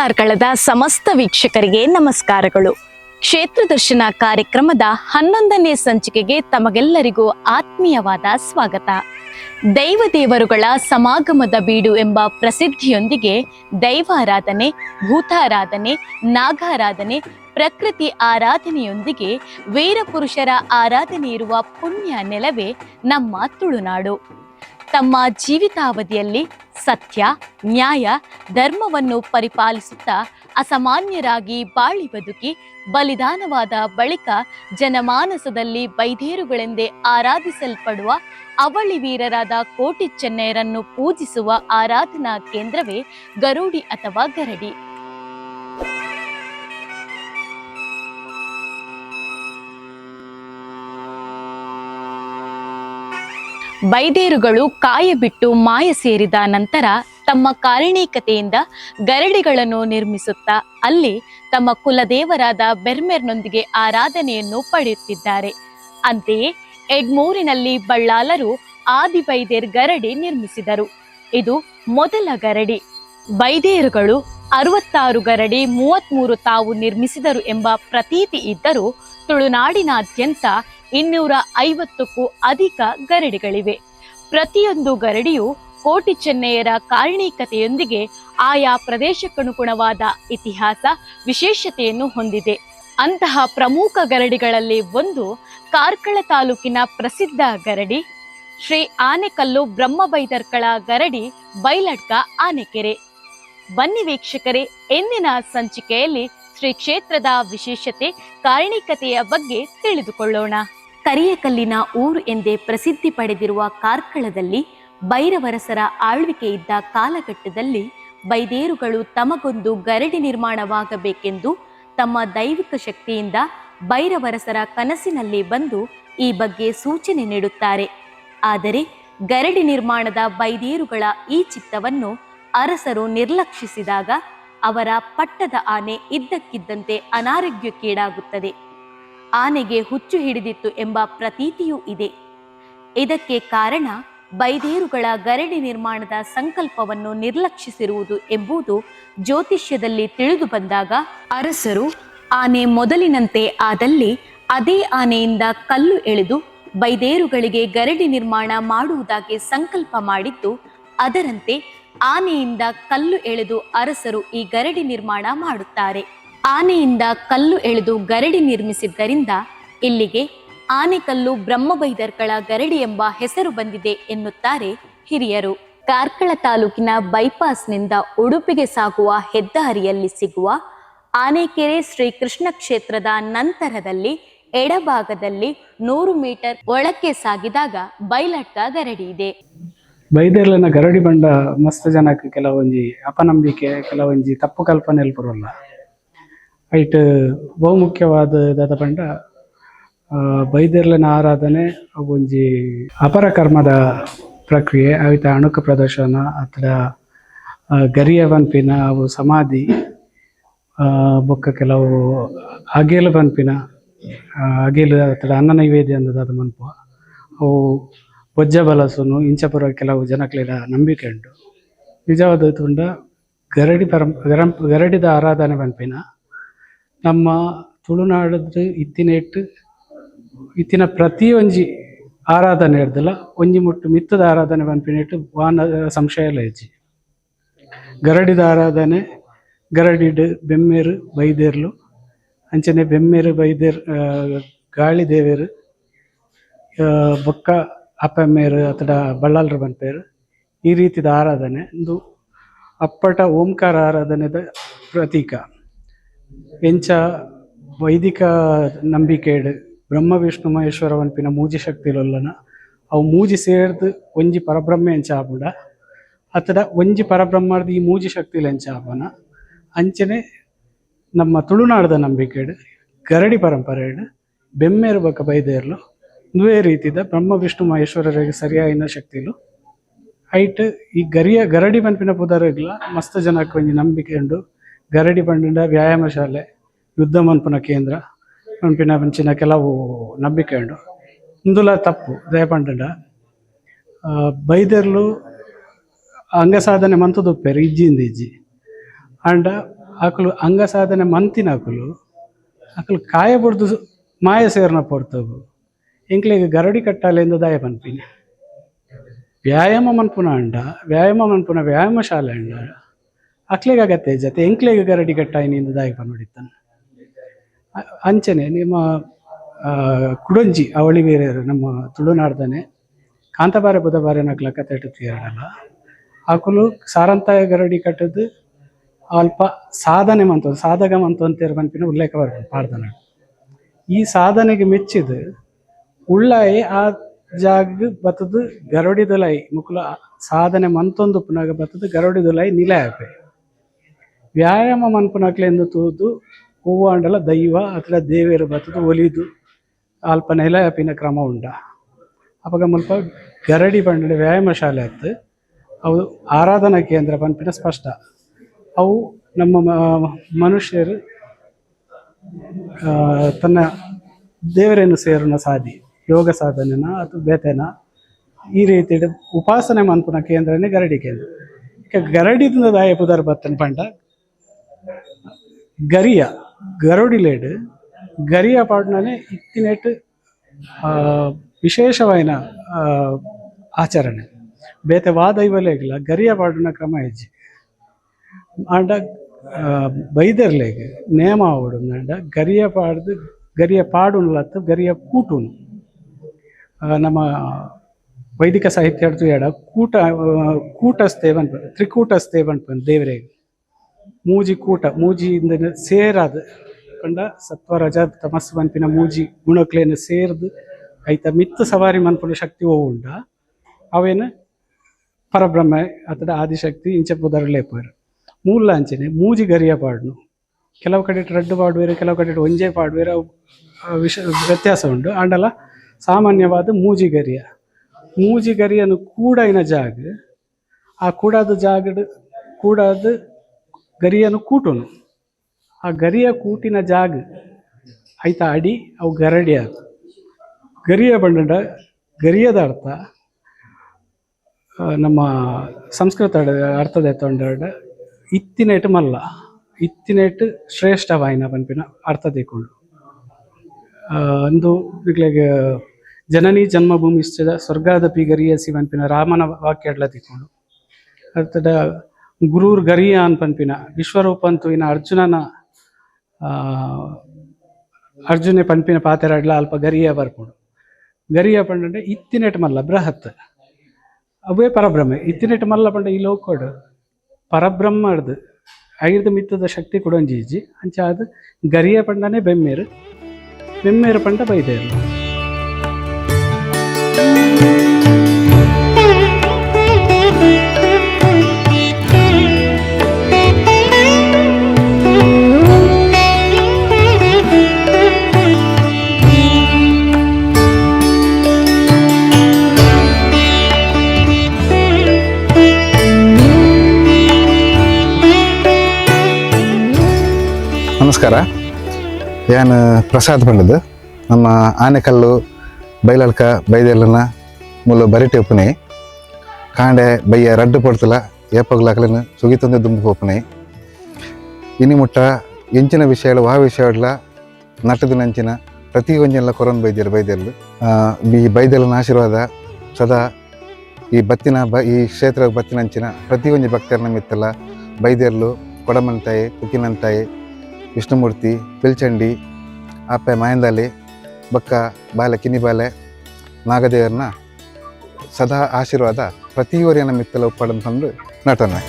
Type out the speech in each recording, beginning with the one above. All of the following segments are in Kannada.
ಕಾರ್ಕಳದ ಸಮಸ್ತ ವೀಕ್ಷಕರಿಗೆ ನಮಸ್ಕಾರಗಳು. ಕ್ಷೇತ್ರ ದರ್ಶನ ಕಾರ್ಯಕ್ರಮದ ಹನ್ನೊಂದನೇ ಸಂಚಿಕೆಗೆ ತಮಗೆಲ್ಲರಿಗೂ ಆತ್ಮೀಯವಾದ ಸ್ವಾಗತ. ದೈವ ದೇವರುಗಳ ಸಮಾಗಮದ ಬೀಡು ಎಂಬ ಪ್ರಸಿದ್ಧಿಯೊಂದಿಗೆ ದೈವಾರಾಧನೆ, ಭೂತಾರಾಧನೆ, ನಾಗಾರಾಧನೆ, ಪ್ರಕೃತಿ ಆರಾಧನೆಯೊಂದಿಗೆ ವೀರಪುರುಷರ ಆರಾಧನೆ ಇರುವ ಪುಣ್ಯ ನೆಲವೇ ನಮ್ಮ ತುಳುನಾಡು. ತಮ್ಮ ಜೀವಿತಾವಧಿಯಲ್ಲಿ ಸತ್ಯ, ನ್ಯಾಯ, ಧರ್ಮವನ್ನು ಪರಿಪಾಲಿಸುತ್ತಾ ಅಸಾಮಾನ್ಯರಾಗಿ ಬಾಳಿ ಬದುಕಿ ಬಲಿದಾನವಾದ ಬಳಿಕ ಜನಮಾನಸದಲ್ಲಿ ಬೈದೇರುಗಳೆಂದೇ ಆರಾಧಿಸಲ್ಪಡುವ ಅವಳಿ ವೀರರಾದ ಕೋಟಿ ಚೆನ್ನಯರನ್ನು ಪೂಜಿಸುವ ಆರಾಧನಾ ಕೇಂದ್ರವೇ ಗರುಡಿ ಅಥವಾ ಗರಡಿ. ಬೈದೇರುಗಳು ಕಾಯ ಬಿಟ್ಟು ಮಾಯ ಸೇರಿದ ನಂತರ ತಮ್ಮ ಕಾರಣೀಕತೆಯಿಂದ ಗರಡಿಗಳನ್ನು ನಿರ್ಮಿಸುತ್ತಾ ಅಲ್ಲಿ ತಮ್ಮ ಕುಲದೇವರಾದ ಬೆರ್ಮೆರ್ನೊಂದಿಗೆ ಆರಾಧನೆಯನ್ನು ಪಡೆಯುತ್ತಿದ್ದಾರೆ. ಅಂತೆಯೇ ಎಡ್ಮೂರಿನಲ್ಲಿ ಬಳ್ಳಾಲರು ಆದಿ ಬೈದೇರ್ ಗರಡಿ ನಿರ್ಮಿಸಿದರು. ಇದು ಮೊದಲ ಗರಡಿ. ಬೈದೇರುಗಳು ಅರವತ್ತಾರು ಗರಡಿ ಮೂವತ್ತ್ಮೂರು ತಾವು ನಿರ್ಮಿಸಿದರು ಎಂಬ ಪ್ರತೀತಿ ಇದ್ದರೂ ತುಳುನಾಡಿನಾದ್ಯಂತ ಇನ್ನೂರ ಐವತ್ತಕ್ಕೂ ಅಧಿಕ ಗರಡಿಗಳಿವೆ. ಪ್ರತಿಯೊಂದು ಗರಡಿಯು ಕೋಟಿ ಚೆನ್ನಯ್ಯರ ಕಾರಣೀಕತೆಯೊಂದಿಗೆ ಆಯಾ ಪ್ರದೇಶಕ್ಕನುಗುಣವಾದ ಇತಿಹಾಸ, ವಿಶೇಷತೆಯನ್ನು ಹೊಂದಿದೆ. ಅಂತಹ ಪ್ರಮುಖ ಗರಡಿಗಳಲ್ಲಿ ಒಂದು ಕಾರ್ಕಳ ತಾಲೂಕಿನ ಪ್ರಸಿದ್ಧ ಗರಡಿ, ಶ್ರೀ ಆನೆಕಲ್ಲು ಬ್ರಹ್ಮಬೈದರ್ಕಳ ಗರಡಿ ಬೈಲಡ್ಕ ಆನೆಕೆರೆ. ಬನ್ನಿ ವೀಕ್ಷಕರೇ ಎಂದಿನ ಸಂಚಿಕೆಯಲ್ಲಿ ಶ್ರೀ ಕ್ಷೇತ್ರದ ವಿಶೇಷತೆ, ಕಾರಣಿಕತೆಯ ಬಗ್ಗೆ ತಿಳಿದುಕೊಳ್ಳೋಣ. ಕರಿಯಕಲ್ಲಿನ ಊರು ಎಂದೇ ಪ್ರಸಿದ್ಧಿ ಪಡೆದಿರುವ ಕಾರ್ಕಳದಲ್ಲಿ ಭೈರವರಸರ ಆಳ್ವಿಕೆ ಇದ್ದ ಕಾಲಘಟ್ಟದಲ್ಲಿ ಬೈದೇರುಗಳು ತಮಗೊಂದು ಗರಡಿ ನಿರ್ಮಾಣವಾಗಬೇಕೆಂದು ತಮ್ಮ ದೈವಿಕ ಶಕ್ತಿಯಿಂದ ಭೈರವರಸರ ಕನಸಿನಲ್ಲಿ ಬಂದು ಈ ಬಗ್ಗೆ ಸೂಚನೆ ನೀಡುತ್ತಾರೆ. ಆದರೆ ಗರಡಿ ನಿರ್ಮಾಣದ ಬೈದೇರುಗಳ ಈ ಚಿತ್ತವನ್ನು ಅರಸರು ನಿರ್ಲಕ್ಷಿಸಿದಾಗ ಅವರ ಪಟ್ಟದ ಆನೆ ಇದ್ದಕ್ಕಿದ್ದಂತೆ ಅನಾರೋಗ್ಯಕ್ಕೀಡಾಗುತ್ತದೆ. ಆನೆಗೆ ಹುಚ್ಚು ಹಿಡಿದಿತ್ತು ಎಂಬ ಪ್ರತೀತಿಯೂ ಇದೆ. ಇದಕ್ಕೆ ಕಾರಣ ಬೈದೇರುಗಳ ಗರಡಿ ನಿರ್ಮಾಣದ ಸಂಕಲ್ಪವನ್ನು ನಿರ್ಲಕ್ಷಿಸಿರುವುದು ಎಂಬುದು ಜ್ಯೋತಿಷ್ಯದಲ್ಲಿ ತಿಳಿದು ಬಂದಾಗ ಅರಸರು ಆನೆ ಮೊದಲಿನಂತೆ ಆದಲ್ಲಿ ಅದೇ ಆನೆಯಿಂದ ಕಲ್ಲು ಎಳೆದು ಬೈದೇರುಗಳಿಗೆ ಗರಡಿ ನಿರ್ಮಾಣ ಮಾಡುವುದಾಗಿ ಸಂಕಲ್ಪ ಮಾಡಿದ್ದು, ಅದರಂತೆ ಆನೆಯಿಂದ ಕಲ್ಲು ಎಳೆದು ಅರಸರು ಈ ಗರಡಿ ನಿರ್ಮಾಣ ಮಾಡುತ್ತಾರೆ. ಆನೆಯಿಂದ ಕಲ್ಲು ಎಳೆದು ಗರಡಿ ನಿರ್ಮಿಸಿದ್ದರಿಂದ ಇಲ್ಲಿಗೆ ಆನೆಕಲ್ಲು ಬ್ರಹ್ಮಬೈದರ್ಕಳ ಗರಡಿ ಎಂಬ ಹೆಸರು ಬಂದಿದೆ ಎನ್ನುತ್ತಾರೆ ಹಿರಿಯರು. ಕಾರ್ಕಳ ತಾಲೂಕಿನ ಬೈಪಾಸ್ನಿಂದ ಉಡುಪಿಗೆ ಸಾಗುವ ಹೆದ್ದಾರಿಯಲ್ಲಿ ಸಿಗುವ ಆನೆಕೆರೆ ಶ್ರೀ ಕೃಷ್ಣ ಕ್ಷೇತ್ರದ ನಂತರದಲ್ಲಿ ಎಡಭಾಗದಲ್ಲಿ ನೂರು ಮೀಟರ್ ಒಳಕ್ಕೆ ಸಾಗಿದಾಗ ಬೈಲಟ್ಕ ಗರಡಿ ಇದೆ. ಬೈದರ್ಲನ್ನ ಗರಡಿ ಬಂಡ ಮಸ್ತ ಜನಕ್ಕೆ ಕೆಲವೊಂಜಿ ಅಪನಂಬಿಕೆ, ಕೆಲವೊಂಜಿ ತಪ್ಪು ಕಲ್ಪನೆಯಲ್ಲಿ ಬರೋಲ್ಲ ಐಟ್ ಬಹುಮುಖ್ಯವಾದ ದಾದ ಪಂಡ ಬೈದೆರ್ಲನ ಆರಾಧನೆ ಒಂಜಿ ಅಪರ ಕರ್ಮದ ಪ್ರಕ್ರಿಯೆ, ಅವಿತ ಅಣುಕ ಪ್ರದರ್ಶನ ಅತ್ರ ಗರಿಯ ಪನ್ಪಿನ ಅವು ಸಮಾಧಿ ಬೊಕ್ಕ ಕೆಲವು ಅಗೇಲು ಪನ್ಪಿನ ಅಗೇಲು ಅತ್ರ ಅನ್ನ ನೈವೇದ್ಯ ಅಂದದಾದ ಮನ್ಪುವ. ಅವು ಬೊಜ್ಜ ಬಲಸುನು ಇಂಚಪುರ ಕೆಲವು ಜನಕ್ಲೆಡ ನಂಬಿಕೆ ಉಂಟು. ನಿಜವಾದ ತುಂಡ ಗರಡಿ ಪರಂ ಗರಂ ಗರಡಿದ ಆರಾಧನೆ ಪನ್ಪಿನ ನಮ್ಮ ತುಳುನಾಡದ ಇತ್ತಿನ ಇಟ್ಟು, ಇತ್ತಿನ ಪ್ರತಿಯೊಂಜಿ ಆರಾಧನೆ ಇರ್ದಲ್ಲ, ಒಂಜಿ ಮುಟ್ಟು ಮಿತ್ತದ ಆರಾಧನೆ ಪನ್ಪಿನ ಇಟ್ಟು ವಾನ, ಸಂಶಯ ಹೆಚ್ಚಿ ಗರಡಿದ ಆರಾಧನೆ, ಗರಡಿಡ್ ಬೆಮ್ಮೇರು ಬೈದೇರ್ಲು, ಅಂಚನೆ ಬೆಮ್ಮೇರು ಬೈದೇರ್ ಗಾಳಿ ದೇವೇರು ಬೊಕ್ಕ ಅಪ್ಪಮ್ಮೇರು ಅಥವಾ ಬಳ್ಳಾಲ್ರು ಬನ್ಪೇರು ಈ ರೀತಿದ ಆರಾಧನೆ. ಒಂದು ಅಪ್ಪಟ ಓಂಕಾರ ಆರಾಧನೆದ ಪ್ರತೀಕ. ಎಂಚ ವೈದಿಕ ನಂಬಿಕೆಡ್ ಬ್ರಹ್ಮ, ವಿಷ್ಣು, ಮಹೇಶ್ವರ, ವನ್ಪಿನ ಮೂಜಿ ಶಕ್ತಿಲೊಲ್ಲನ ಅವು ಮೂಜಿ ಸೇರ್ದು ಒಂಜಿ ಪರಬ್ರಹ್ಮ ಎಂಚ ಆಪುಂಡ ಅತಡ ಒಂಜಿ ಪರಬ್ರಹ್ಮರ್ದು ಈ ಮೂಜಿ ಶಕ್ತಿಲ ಎಂಚ ಆಪನ ಅಂಚನೆ ನಮ್ಮ ತುಳುನಾಡದ ನಂಬಿಕೆಡ್ ಗರಡಿ ಪರಂಪರೆಡ್ ಬೆಮ್ಮೇರು ಬಕ ಬೈದೇರ್ಲು ನುವೇ ರೀತಿದ ಬ್ರಹ್ಮ, ವಿಷ್ಣು, ಮಹೇಶ್ವರರಿಗೆ ಸರಿಯಾಯಿನ ಶಕ್ತಿಲು ಐಟ್ ಈ ಗರಿಯ ಗರಡಿ ಮನ್ಪಿನ ಪುದರ್ಗ್ಲ ಮಸ್ತ್ ಜನಕ್ಕೆ ಒಂಜಿ ನಂಬಿಕೆ ಉಂಡು. ಗರಡಿ ಪಂಡಿನ ವ್ಯಾಯಾಮ ಶಾಲೆ, ಯುದ್ಧ ಮನ್ಪುನ ಕೇಂದ್ರ, ಮನ್ಪಿನ ಪಂಚಿನ ಕೆಲವು ನಂಬಿಕೆ ಉಂಡು ಇಂದುಲ ತಪ್ಪು ದಯಪಂಡ ಪಂಡ ಅಂಗ ಅಂಗಸಾಧನೆ ಮಂತುದುಪ್ಪೆರ್, ಇಜ್ಜಿಯಿಂದ ಇಜ್ಜಿ. ಅಂಡ ಅಕುಲು ಅಂಗ ಸಾಧನೆ ಮಂತಿನ ಅಕುಲು ಅಕುಲು ಕಾಯ ಬಡ್ದು ಮಾಯ ಸೇರ್ನ ಪೊರ್ತಗು. ಎಂಕ್ಲೆಗ್ ಗರಡಿ ಕಟ್ಟಾಲೆಂದು ದಾಯ ಪನ್ಪಿನಿ ವ್ಯಾಯಾಮ ಮನ್ಪುನ ಅಂಡ, ವ್ಯಾಯಾಮ ಮನ್ಪುನ ವ್ಯಾಯಾಮ ಶಾಲೆ ಅಂಡ. ಅಕ್ಲೆಗ್ ಜೊತೆ ಎಂಕ್ಲೆಗ್ ಗರಡಿ ಕಟ್ಟಾಯಿನಿಂದ ದಾಯ ಅ- ಅಂಚನೆ ನಿಮ್ಮ ಕುಡಂಜಿ ಅವಳಿ ಬೇರೆಯರು ನಮ್ಮ ತುಳುನಾಡ್ದಾನೆ, ಕಾಂತಬಾರೆ ಬುಧಬಾರೆ ನಕ್ಲ ಕತೆ ಎರಡಲ್ಲ. ಆಕುಲು ಸಾರಂತಾಯ ಗರಡಿ ಕಟ್ಟದು ಅಲ್ಪ ಸಾಧನೆ ಮಂತ, ಸಾಧಕ ಮಂತು ಅಂತೇಳಿ ಪನ್ಪಿನ ಉಲ್ಲೇಖ ಬರ್ಬೋದು ಪಾಡ್ದನ. ಈ ಸಾಧನೆಗೆ ಮೆಚ್ಚಿದ ಉಳ್ಳಾಯಿ ಆ ಜಾಗ ಬತ್ತದು ಗರಡಿದಲೈ ಮುಕುಲ ಸಾಧನೆ ಮಂತೊಂದು ಪುನಗ ಬತ್ತದು ಗರಡಿದಲೈ ನಿಲಯ ಆಪೆ ವ್ಯಾಯಾಮ ಮನ್ಪುನಕ್ಲೆಂದು ತೂದು ಹೂವು ಅಂಡಲ ದೈವ ಅಥವಾ ದೇವಿಯರು ಬತ್ತದು ಒಲಿದು, ಅಲ್ಪ ನೆಲ ಅಪಿನ ಕ್ರಮ ಉಂಡ. ಅವಾಗ ಮುಲ್ಪ ಗರಡಿ ಬಂಡಲೆ ವ್ಯಾಯಾಮ ಶಾಲೆ ಆಯ್ತು ಅವು ಆರಾಧನಾ ಕೇಂದ್ರ ಪನ್ಪಿನ ಸ್ಪಷ್ಟ. ಅವು ನಮ್ಮ ಮನುಷ್ಯರು ತನ್ನ ದೇವರನ್ನು ಸೇರುನ ಸಾಧಿ, ಯೋಗ ಸಾಧನೆನ ಅಥವಾ ಬೇತೆನ ಈ ರೀತಿ ಉಪಾಸನೆ ಮನ್ಪುನ ಕೇಂದ್ರನೇ ಗರಡಿ ಕೇಂದ್ರ. ಈಗ ಗರಡಿದಿಂದ ದಾಯ ಪುದರ್ ಬತ್ತನ್ ಪಂಡ ಗರಿಯ ಪಾಡ್ನನೆ ಇತ್ತಿನೆಟ್ ಆ, ವಿಶೇಷವಾಯಿನ ಆ, ಆಚರಣೆ. ಬೇತೆ ವಾದೈವಲೇಗಿಲ್ಲ ಗರಿಯ ಪಾಡಿನ ಕ್ರಮ ಹೆಜ್ಜೆ. ಆಂಡ ಬೈದರ್ಲೆಗ್ ನೇಮ ಅಂಡ ಗರಿಯ ಪಾಡ್ದು ಗರಿಯ ಪಾಡುನ್ಲತ್ತು ಗರಿಯ ಕೂಟುನು. ನಮ್ಮ ವೈದಿಕ ಸಾಹಿತ್ಯ ಎಡ ಕೂಟ ಕೂಟಸ್ತೇವನ್ ತ್ರಿಕೂಟಸ್ತೇವನ್ ದೇವರಿಗೆ. ಮೂಜಿ ಕೂಟ ಮೂಜಿಯಿಂದ ಸೇರಾದ ಪಂಡ ಸತ್ವ ರಜ ತಮಸ್ ಮನ್ಪಿನ ಮೂಜಿ ಗುಣಕ್ಲೇನ ಸೇರ್ದು ಐತ ಮಿತ್ತು ಸವಾರಿ ಮನ್ಪುನ ಶಕ್ತಿ ಉಂಡ ಅವೇನು ಪರಬ್ರಹ್ಮ ಅಥವಾ ಆದಿಶಕ್ತಿ ಇಂಚ ಪುದರ್ಲೇ ಪೋರ್. ಮೂಲ ಅಂಚನೆ ಮೂಜಿ ಗರಿಯ ಪಾಡ್ನು. ಕೆಲವು ಕಡೆ ರಡ್ಡು ಪಾಡುವೇರು, ಕೆಲವು ಕಡೆ ಒಂಜೆ ಪಾಡುವೇರು ವಿಷ, ವ್ಯತ್ಯಾಸ ಉಂಟು ಆಂಡಲ ಸಾಮಾನ್ಯವಾದ ಮೂಜಿ ಗರಿಯ. ಮೂಜಿ ಗರಿಯನ್ನು ಕೂಡೈನ ಜಾಗ, ಆ ಕೂಡಾದ ಜಾಗಡ್ ಕೂಡಾದ ಗರಿಯನ್ನು ಕೂಟನು. ಆ ಗರಿಯ ಕೂಟಿನ ಜಾಗ ಐತ ಅಡಿ, ಅವು ಗರಡಿ ಅದು ಗರಿಯ ಬಣ್ಣದ, ಗರಿಯದ ಅರ್ಥ ನಮ್ಮ ಸಂಸ್ಕೃತ ಅರ್ಥದ ತೊಂಡ ಇತ್ತಿನೇಟ್ ಮಲ್ಲ. ಇತ್ತಿನೇಟ್ ಶ್ರೇಷ್ಠವಾಯಿನ ಪನ್ಪಿನ ಅರ್ಥ ತಿಕೊಂಡು ಅಂದು ಈಗಲೇ ಜನನಿ ಜನ್ಮಭೂಮಿ ಸ್ವರ್ಗಾದಪಿ ಗರಿಯಸಿ ಪನ್ಪಿನ ರಾಮನ ವಾಕ್ಯಡ್ಲ ತಿಕೊಂಡು ಅರ್ಥದ ಗುರೂರ್ ಗರಿಯ ಅನ್ಪನ್ಪಿನ ಪನ್ಪಿನ ಇನ್ನು ಅರ್ಜುನನ ಅರ್ಜುನೆ ಪನ್ಪಿನ ಪಾತೆರಡ್ಲ ಅಲ್ಪ ಗರಿಯ ಬರ್ಕೊಂಡು ಗರಿಯ ಪಂಡ ಇತ್ತಿನೆಟ್ ಮಲ್ಲ, ಬೃಹತ್. ಅವೇ ಪರಬ್ರಹ್ಮ. ಇತ್ತಿನೆಟ್ ಮಲ್ಲ ಪಂಡ ಈ ಲೋಕೋಡು ಪರಬ್ರಹ್ಮಡ್ದು, ಐದು ಮಿತ್ತದ ಶಕ್ತಿ ಕೊಡೋಂಜಿಜಿ ಅಂಚ ಅದು ಗರಿಯ ಪಂಡನೆ ಬೆಮ್ಮೇರು ಬೆಮ್ಮೇರು ಪಂಡ ಬೈದೇರು. ನಮಸ್ಕಾರ. ಏನು ಪ್ರಸಾದ್ ಬಂದದ್ದು. ನಮ್ಮ ಆನೆಕಲ್ಲು ಬೈಲಲ್ಕ ಬೈದೆಲ್ಲನ ಮುಲು ಬರಿಟಿ ಒಪ್ಪನೆ. ಕಾಂಡೆ, ಬೈಯ ರಡ್ಡು ಪಡ್ತಲ ಸುಗಿ ತಂದೆ ದುಂಬು ಒಪ್ಪನೆ. ಇನಿ ಮುಟ್ಟ, ಎಂಚಿನ ವಿಷಯಗಳು ವಾ ವಿಷಯಗಳ ನಟದ ನಂಚಿನ ಪ್ರತಿ ಒಂಜೆಲ್ಲ ಕೊರೋನ್ ಬೈದ್ಯರು ಬೈದೇರ್ಲು ಈ ಬೈದೆಲ್ಲನ ಆಶೀರ್ವಾದ ಸದಾ ಈ ಬತ್ತಿನ ಬ, ಈ ಕ್ಷೇತ್ರ ಬತ್ತಿನಂಚಿನ ಪ್ರತಿ ಒಂಜಿ ಭಕ್ತರನ್ನ ಮಿತ್ತಲ್ಲ ಬೈದೇರ್ಲು ಕೊಡಮಂತಾಯಿ ಕುಕ್ಕಿನಂತಾಯಿ ವಿಷ್ಣುಮೂರ್ತಿ, ಪಿಲ್ಚಂಡಿ ಅಪ್ಪೆ ಮಾಯಂದಾಲಿ, ಬಕ್ಕ ಬಾಲೆ ಕಿನಿಬಾಲೆ ನಾಗದೇವರನ್ನ ಸದಾ ಆಶೀರ್ವಾದ ಪ್ರತಿಯೊರಿಯನ್ನು ಮಿತ್ತಲ ಉಪ್ಪಡನ್ ತಂದು ನಟನೆ.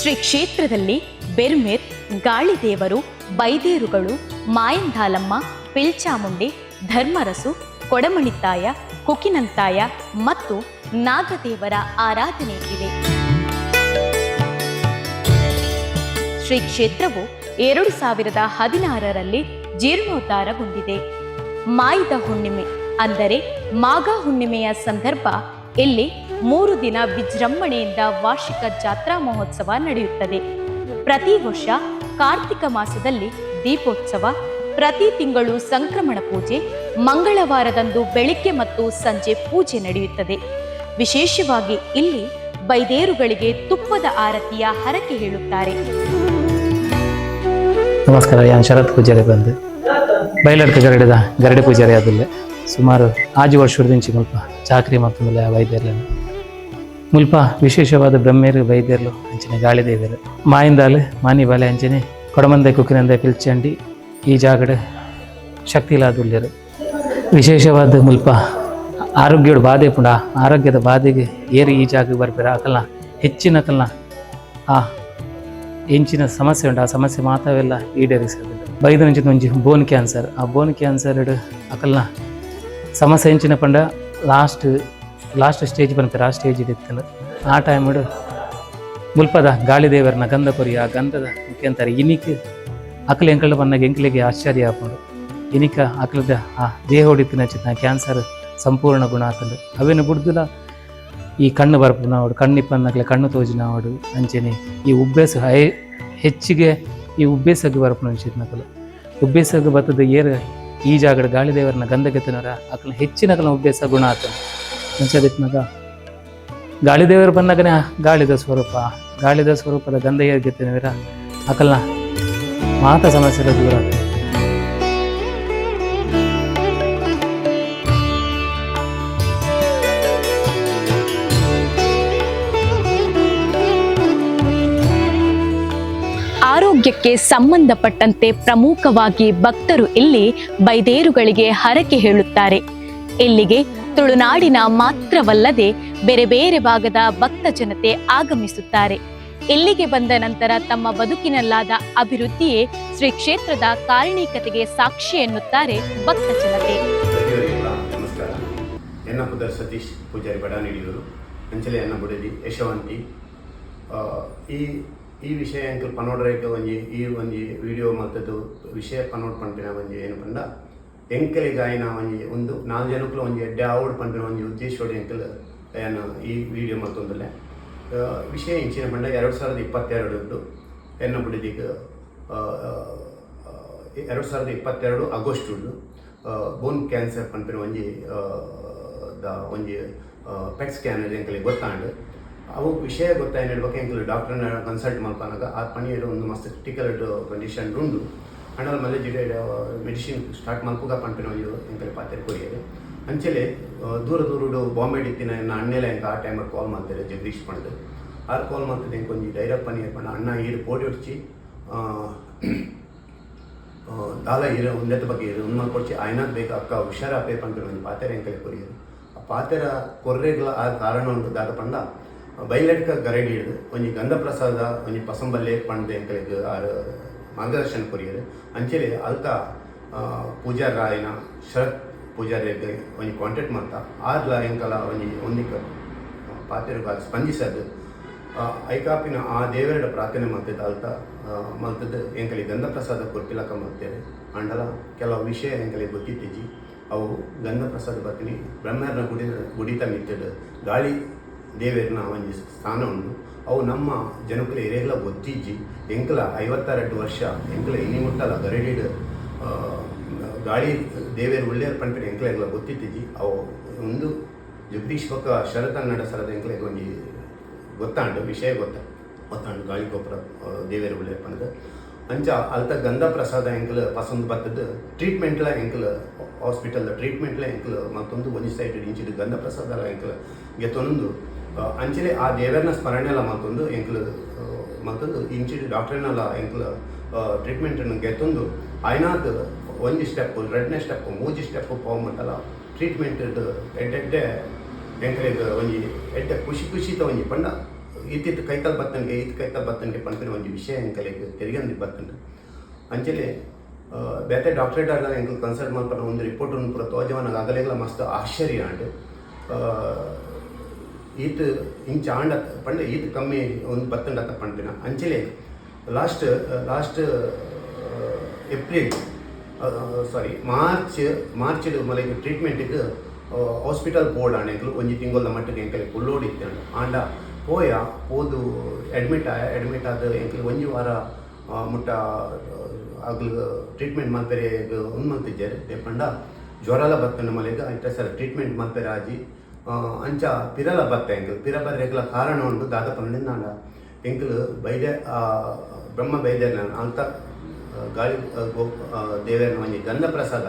ಶ್ರೀ ಕ್ಷೇತ್ರದಲ್ಲಿ ಬೆರ್ಮೆರ್, ಗಾಳಿದೇವರು, ಬೈದೇರುಗಳು, ಮಾಯಂದಾಲಮ್ಮ, ಪಿಲ್ಚಾಮುಂಡಿ, ಧರ್ಮರಸು, ಕೊಡಮಣಿತಾಯ ಕುಕಿನಂತಾಯ ಮತ್ತು ನಾಗದೇವರ ಆರಾಧನೆ ಇದೆ. ಶ್ರೀ ಕ್ಷೇತ್ರವು ಎರಡು ಸಾವಿರದ ಹದಿನಾರರಲ್ಲಿ ಜೀರ್ಣೋದ್ಧಾರಗೊಂಡಿದೆ. ಮಾಯಿದ ಹುಣ್ಣಿಮೆ ಅಂದರೆ ಮಾಘ ಹುಣ್ಣಿಮೆಯ ಸಂದರ್ಭ, ಇಲ್ಲಿ ಮೂರು ದಿನ ವಿಜೃಂಭಣೆಯಿಂದ ವಾರ್ಷಿಕ ಜಾತ್ರಾ ಮಹೋತ್ಸವ ನಡೆಯುತ್ತದೆ. ಪ್ರತಿ ವರ್ಷ ಕಾರ್ತಿಕ ಮಾಸದಲ್ಲಿ ದೀಪೋತ್ಸವ ಪ್ರತಿ ತಿಂಗಳು ಸಂಕ್ರಮಣ ಪೂಜೆ, ಮಂಗಳವಾರದಂದು ಬೆಳಿಗ್ಗೆ ಮತ್ತು ಸಂಜೆ ಪೂಜೆ ನಡೆಯುತ್ತದೆ. ವಿಶೇಷವಾಗಿ ಇಲ್ಲಿ ಬೈದೇರುಗಳಿಗೆ ತುಪ್ಪದ ಆರತಿಯ ಹರಕೆ ಹೇಳುತ್ತಾರೆ. ನಮಸ್ಕಾರ, ಯಾನ್ ಶರತ್ ಪೂಜಾರಿ ಬಂದು. ಬಯಲಡ್ಕ ಗರಡಿದ ಗರಡಿ ಪೂಜಾರಿ ಆದಿಲ್ಲ. ಸುಮಾರು ಆಜು ವರ್ಷದಿಂಚಿ ಮುಲ್ಪ ಚಾಕ್ರಿ ಮತ್ತೊಂದಿಲ್ಲ ವೈದ್ಯರ್లను ಮುಲ್ಪ ವಿಶೇಷವಾದ ಬ್ರಹ್ಮೇರು ವೈದ್ಯರ್ಲು ಅಂಚನೆ ಗಾಳಿದೇವರು ಮಾಯಿಂದಾಲೆ ಮಾನಿ ಬಾಲೆ ಅಂಚನೆ ಕೊಡಮಂದೆ ಕುಕ್ಕಿನಂದೆ ಪಿಲ್ಚಂಡಿ ಈ ಜಾಗಡೆ ಶಕ್ತಿಲಾದುಲ್ಯರು ವಿಶೇಷವಾದ ಮುಲ್ಪ ಆರೋಗ್ಯದ ಬಾಧೆ ಪುಂಡ ಆರೋಗ್ಯದ ಬಾಧೆಗೆ ಏರಿ ಈ ಜಾಗಕ್ಕೆ ಬರ್ಬೇರ ಅಕಲ್ನ ಹೆಚ್ಚಿನ ಕಲ್ಲ ಆ ಎಂಚಿನ ಸಮಸ್ಯೆ ಉಂಟು. ಆ ಸಮಸ್ಯೆ ಮಾತಾವೆಲ್ಲ ಈಡೇರಿಸೋದಿಲ್ಲ ಬೈದು నుంచి ಒಂಜಿ ಬೋನ್ ಕ್ಯಾನ್ಸರ್ ಆ ಬೋನ್ ಕ್ಯಾನ್ಸರ್ ಅಕಲ್ನ ಸಮಸ್ಯೆ ಹೆಂಚಿನ ಪಂಡ ಲಾಸ್ಟ್ ಲಾಸ್ಟ್ ಸ್ಟೇಜ್ ಬಂತಾರೆ ಆ ಸ್ಟೇಜ್ ಇಡಿತ್ತಲ್ಲ ಆ ಟೈಮ್ ಮುಲ್ಪದ ಗಾಳಿ ದೇವರನ ಗಂಧ ಕೊರಿ ಆ ಗಂಧದ ಮುಖ್ಯಂತರ ಇನಿಕ್ ಅಕಲ್ ಎಂಕಳ ಬಂದಾಗ ಎಂಕಲಿಗೆ ಆಶ್ಚರ್ಯ ಆಪುಂಡು ಇನಿಕ ಅಕಲದ ಆ ದೇಹ ಹೊಡಿತಿನ ಚಿತ್ತ ಕ್ಯಾನ್ಸರ್ ಸಂಪೂರ್ಣ ಗುಣ ಆತಂದು ಅವೇನು ಬುಡ್ದುಲ ಈ ಕಣ್ಣು ಬರ್ಪು ನಾವಡು. ಕಣ್ಣಿಪ್ಪನ್ನಕ್ಲೆ ಕಣ್ಣು ತೋಜಿನ ನಾವಡು ಅಂಚೆನೆ ಈ ಉಬ್ಬೇಸ ಹೈ ಹೆಚ್ಚಿಗೆ ಈ ಉಬ್ಬೇಸಗೆ ಬರ್ಪು ಅಂಚಿತ್ನಕಲು ಉಬ್ಬೇಸಗೆ ಬತ್ತದ ಏರ್ ಈ ಜಾಗಡ ಗಾಳಿ ದೇವರನ ಗಂಧಗೆತ್ತನರ ಅಕಲ ಹೆಚ್ಚಿನ ಕಲ ಉಬ್ಬೇಸ ಗುಣ ಆತಂದು ಅಂಚದಿತ್ನಾಗ ಗಾಳಿ ದೇವರು ಬಂದಾಗನೇ ಗಾಳಿದ ಸ್ವರೂಪ, ಗಾಳಿದ ಸ್ವರೂಪದ ಗಂಧ ಏರ್ಗೆತ್ತಿನವರ ಅಕಲ್ನ ಮಾತ ಸಮಸ್ಯೆಗಳು ದೂರ ಆಗ್ತದೆ ಆರೋಗ್ಯಕ್ಕೆ ಸಂಬಂಧಪಟ್ಟಂತೆ ಪ್ರಮುಖವಾಗಿ ಭಕ್ತರು ಇಲ್ಲಿ ಬೈದೇರುಗಳಿಗೆ ಹರಕೆ ಹೇಳುತ್ತಾರೆ. ಇಲ್ಲಿಗೆ ತುಳುನಾಡಿನ ಮಾತ್ರವಲ್ಲದೆ ಬೇರೆ ಬೇರೆ ಭಾಗದ ಭಕ್ತ ಜನತೆ ಆಗಮಿಸುತ್ತಾರೆ. ಇಲ್ಲಿಗೆ ಬಂದ ನಂತರ ತಮ್ಮ ಬದುಕಿನಲ್ಲಾದ ಅಭಿವೃದ್ಧಿಯೇ ಶ್ರೀ ಕ್ಷೇತ್ರದ ಕಾರಣೀಕತೆಗೆ ಸಾಕ್ಷಿ ಎನ್ನುತ್ತಾರೆ ಭಕ್ತ ಜನತೆ. ನಮಸ್ಕಾರ. ಎನ್ನ ಪುದರ್ ಸತೀಶ್, ಪೂಜಾರಿ ಬಡ ಅಂಚಲೆ ಎನ್ನ ಬುಡಲಿ ಯಶವಂತಿ. ಈ ಈ ವಿಷಯ ಎಂಕಲ್ ಪನೋಡ್ರೈಕ ಒಂಜಿ? ಈ ಒಂಜಿ ವಿಡಿಯೋ ಮತ್ತದು ವಿಷಯ ಪನೋಡ್ ಪಂಪಿನ ಒಂಜಿ ಏನು ಪಂಡ? ಎಂಕಲಿ ಗಾಯನ ಒಂಜಿ ಒಂದು ನಾಲ್ಕು ಜನಕ್ಕೂ ಒಂಜಿ ಎಡ್ಡೆ ಆವಡ್ ಪಂಪಿನ ಒಂಜಿ ಉದ್ದೇಶೋಡಿ ಎಂಕಲ್ ಏನು ಈ ವಿಡಿಯೋ ಮತ್ತೊಂದಲ್ಲೇ. ವಿಷಯ ಇಂಚಿನ ಪಂಡ ಎರಡು ಸಾವಿರದ ಇಪ್ಪತ್ತೆರಡರಂದು ಎನ್ನ ಬುಡದಿಗೆ ಎರಡು ಸಾವಿರದ ಇಪ್ಪತ್ತೆರಡು ಆಗಸ್ಟ್ ಬೋನ್ ಕ್ಯಾನ್ಸರ್ ಪನ್ಪಿನ ಒಂಜಿ ದ ಒಂಜಿ ಪೆಟ್ ಸ್ಕ್ಯಾನರ್ ಎಂಕಲಿ ಗೊತ್ತಾಂಡು. ಅವು ವಿಷಯ ಗೊತ್ತಾಯ್ನ ಬಗ್ಗೆ ಎಂಕಲು ಡಾಕ್ಟರ್ನ ಕನ್ಸಲ್ಟ್ ಮಾಡ್ಕೊಂಡಾಗ ಆ ಪಣಿಯಲ್ಲಿ ಒಂದು ಮಸ್ತ್ ಕ್ರಿಟಿಕಲ್ ಕಂಡೀಷನ್ ಉಂಡು ಹಣ ಮಲ್ಲಿ ಜಿಡೆ ಮೆಡಿಸಿನ್ ಸ್ಟಾರ್ಟ್ ಮಾಡ್ಕೋಗ ಪಂಪಿನ ಒಂದು ಎಂಕಲಿ ಪಾತ್ರೆ ಕೊರಿಯರು ಅಂಚೆಲೆ ದೂರ ದೂರುಡು ಬಾಂಬೆ ಇತ್ತಿನ ಅಣ್ಣೆಲ ಎಂಕ ಆ ಟೈಮಲ್ಲಿ ಕಾಲ್ ಮಾಡ್ತಾರೆ, ಜಗದೀಶ್ ಪಂಡ್ ಆರು ಕಾಲ್ ಮಾಡ್ತಿದ್ದೆ ಎಂಕ ಒಂಜಿ ಧೈರ್ಯ ಪನಿ ಪಂಡ ಅಣ್ಣ ಈರು ಪೋಟಿ ಹೊಡ್ಚಿ ದಾಲ ಇರ ಉನ್ನತ ಬಗ್ಗೆ ಇರು ಉನ್ಮ ಕೊಡ್ಚಿ, ಆಯ್ನಾಗ ಬೇಕು, ಅಕ್ಕ ಹುಷಾರ ಆಪೇ ಪಂಪಿನ ಒಂದು ಪಾತೆರ ಎಂಕಲೆ ಕೊರಿಯರು. ಆ ಪಾತೆರ ಕೊರ್ರೆಗಳ ಆ ಕಾರಣ ಉಂಟು ದಾದ ಪಂಡ ಬೈಲೆಡ್ಕ ಗರಡಿ ಹಿಡಿದು, ಒಂಜಿ ಗಂಧ ಪ್ರಸಾದ ಒಂಜಿ ಪಸಂಬಲ್ಲೆ ಪಂಡ್ ಎಂಕಲೆಗ್ ಆರು ಮಾರ್ಗದರ್ಶನ ಕೊರಿಯರು. ಅಂಚೆಲೆ ಅಲ್ತ ಪೂಜಾ ರಾಯನ ಶರತ್ ಪೂಜಾರಿಗೆ ಒಂಜಿ ಕಾಂಟ್ಯಾಕ್ಟ್ ಮಾಡ್ತ ಆರ್ಲ ಎಂಕಲ ಒಂಜಿ ಒಂದಿಕ್ಕ ಪಾತೆರಿಗೆ ಅದು ಸ್ಪಂದಿಸದು ಐಕಾಪಿನ ಆ ದೇವರಡ ಪ್ರಾರ್ಥನೆ ಮಾಡ್ತಿದ್ದ ಅಲ್ತ ಮಲ್ತದ್ದು ಎಂಕಲಿ ಗಂಧ ಪ್ರಸಾದ ಕೊಟ್ಟಿಲಕ ಮಾಡ್ತೇವೆ ಅಂಡಲ, ಕೆಲವು ವಿಷಯ ಎಂಕಲಿ ಗೊತ್ತಿತ್ತಿಜಿ ಅವು ಗಂಧ ಪ್ರಸಾದ ಬರ್ತೀನಿ. ಬ್ರಹ್ಮರ್ನ ಗುಡಿ, ಗುಡಿತ ನಿಂತಿದ್ದು ಗಾಳಿ ದೇವೇರಿನ ಒಂಜಿ ಸ್ಥಾನ ಉಂಡು ಅವು ನಮ್ಮ ಜನಕುಲ ಹಿರಿಯಲ್ಲ ಗೊತ್ತಿಜ್ಜಿ ಎಂಕಲ ಐವತ್ತಾರೆಡ್ಡು ವರ್ಷ, ಎಂಕಲ ಇನಿ ಮುಟ್ಟಲ ಗರಡಿಡ್ ಗಾಳಿ ದೇವೇರು ಒಳ್ಳೆಯ ಪಂಪಿನ ಎಂಕಲ ಎಲ್ಲ ಗೊತ್ತಿತ್ತಿಜ್ಜಿ ಅವು ಒಂದು ಜಗದೀಶ್ ಪಕ್ಕ ಶರತನ್ನಡ ನಡೆಸರದ ಎಂಕಲೆಗೆ ಒಂಜಿ ಗೊತ್ತಾಂಡು, ವಿಷಯ ಗೊತ್ತ. ಗೊತ್ತಾಂಡು ಗಾಳಿ ಗೊಬ್ಬರ ದೇವೇರು ಒಳ್ಳೆಯ ಪಂದ ಅಂಚ ಅಲ್ತ ಗಂಧ ಪ್ರಸಾದ ಎಂಕಲ್ ಪಸಂದ್ ಬರ್ತದ ಟ್ರೀಟ್ಮೆಂಟ್ಲ ಎಂಕಲ್ ಹಾಸ್ಪಿಟಲ್ ಟ್ರೀಟ್ಮೆಂಟ್ಲ ಎಂಕಲ್ ಮತ್ತೊಂದು ಒಂಜಿ ಸೈಡ್ ಇಂಚಿದ ಗಂಧ ಪ್ರಸಾದ ಎಂಕಲ್ ಗೆತ್ತೊಂದು ಅಂಚಲೆ ಆ ದೇವರನ ಸ್ಮರಣೆಲ್ಲ ಮತ್ತೊಂದು ಎಂಕಲ್ ಮತ್ತೊಂದು ಇಂಚಿಡ್ ಡಾಕ್ಟರ್ನೆಲ್ಲ ಎಂಕಲ್ ಟ್ರೀಟ್ಮೆಂಟನ್ನು ಗೆತ್ತೊಂದು ಆಯ್ನಾದ್ ಒಂಜಿ ಸ್ಟೆಪ್ ಎರಡನೇ ಸ್ಟೆಪ್ ಮೂಜಿ ಸ್ಟೆಪ್ ಪೋಮಂಟಲ್ಲ ಟ್ರೀಟ್ಮೆಂಟ್ ಎಡ್ಡೆಡ್ಡೆ ಎಂಕಲೆಗ್ ಒಂಜಿ ಎಡ್ಡೆ ಖುಷಿ ಖುಷಿತ ಒಂಜಿ ಪಂಡ, ಇತ್ತಿತ್ತು ಕೈತಲ್ ಬತ್ತನ್ಗೆ, ಇತ್ತು ಕೈತಲ್ ಬತ್ತಂಗೆ ಪಂಪಿನ ಒಂಜಿ ವಿಷಯ ಎಂಕಲೆಗ್ ತೆರಿಗೆ ಬತ್ತಂಡ ಅಂಚಲಿ ಬೇತೆ ಡಾಕ್ಟ್ರೇಟ್ ಆಗ ಎಂಕಲ್ ಕನ್ಸಲ್ಟ್ ಮಾಡ್ಕೊಂಡು ಒಂದು ರಿಪೋರ್ಟ್ ಒಂದು ಪೂರ ತೋಜವನಾಗ ಆಗಲೆಲ್ಲ, ಮಸ್ತ್ ಆಶ್ಚರ್ಯ ಆಂಡ್ ಈತ್ ಇಂಚ ಆಂಡ ಪಂಡ ಈತ್ ಕಮ್ಮಿ ಒಂದು ಬತ್ತಂಡ ಪಂಪಿನ ಅಂಚಲೆ ಲಾಸ್ಟ್ ಲಾಸ್ಟ್ ಏಪ್ರಿಲ್ ಸಾರಿ ಮಾರ್ಚ್ ಮಾರ್ಚ್ ಮಲೆಗೆ ಟ್ರೀಟ್ಮೆಂಟಿಗೆ ಹಾಸ್ಪಿಟಲ್ ಬೋರ್ಡ್ ಆಣೆಗಳು ಒಂದು ತಿಂಗಳ ಮಟ್ಟಿಗೆ ಎಂಕಲೆ ಕುಳ್ಳೋಡಿ ಇತ್ತು ಆಂಡ ಪೋಯ ಪೋದು ಅಡ್ಮಿಟ್ ಅಡ್ಮಿಟ್ ಆದ ಎಂಕಲು ಒಂಜಿ ವಾರ ಮುಟ್ಟ ಆಗಲು ಟ್ರೀಟ್ಮೆಂಟ್ ಮಾಡ್ತಾರೆ ಒಂದು ಮಲ್ತಿದ್ದಾರೆ ದೇಪಂಡ ಜ್ವರಲ ಬತ್ತನ ಮಲೆಗೆ ಆಯ್ತಾ ಸರ್ ಟ್ರೀಟ್ಮೆಂಟ್ ಮಾಡ್ತಾರೆ ಆಜಿ. ಅಂಚ ಪಿರಲ ಬರ್ತಾ ಎಂಕಲ್. ಪಿರ ಬರ್ರೆಗಳ ಕಾರಣ ಉಂಟು ದಾದ ಪಂಡ ನಾಡ ಎಂಕಲ್ ಬೈದೆ ಆ, ಬ್ರಹ್ಮ ಬೈದೆ ಅಂತ ಗಾಳಿ ಆ, ಗೋ ಆ, ದೇವೇರನ ಒಂಜಿ ಗಂಧ ಪ್ರಸಾದ